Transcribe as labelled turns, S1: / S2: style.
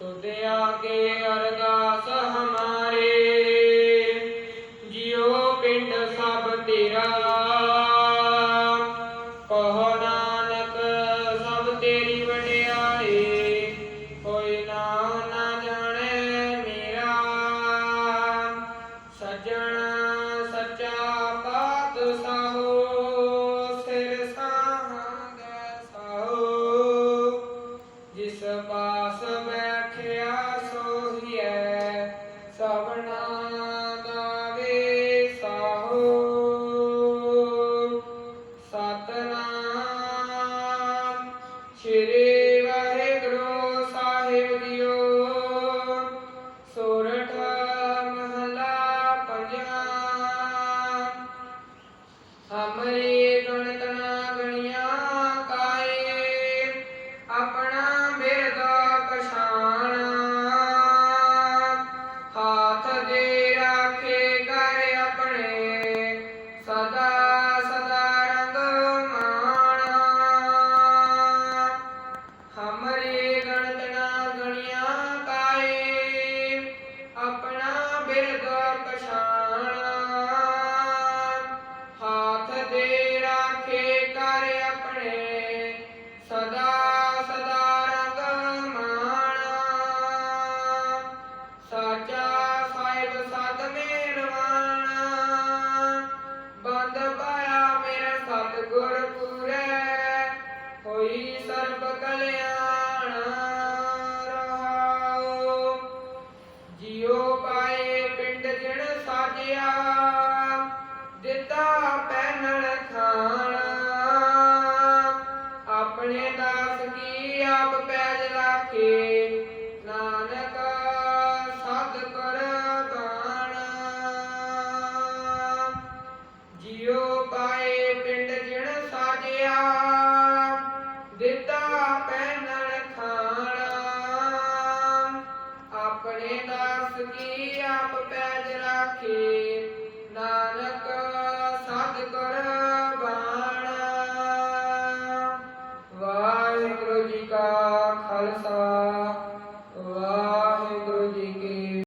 S1: ਤੁਦੇ ਆਗੇ ਅਰਦਾਸ ਹਮਾਰੇ। ਜਿਉ ਪਿੰਡ ਸਭ ਤੇਰਾ। ਨਾਨਕ, ਸਭ ਤੇਰੀ ਵਡਿਆਈ। ਕੋਈ ਨਾ ਜਾਣੇ ਮੇਰਾ। ਸਜਣ, ਸੱਚਾ ਪਾਤ ਸਾਹੋ ਸਿਰ ਸਾਹਾਂ। ਜਿਸ Juggernaut. ਆਪ ਪੈਜ ਰਾਖੇ।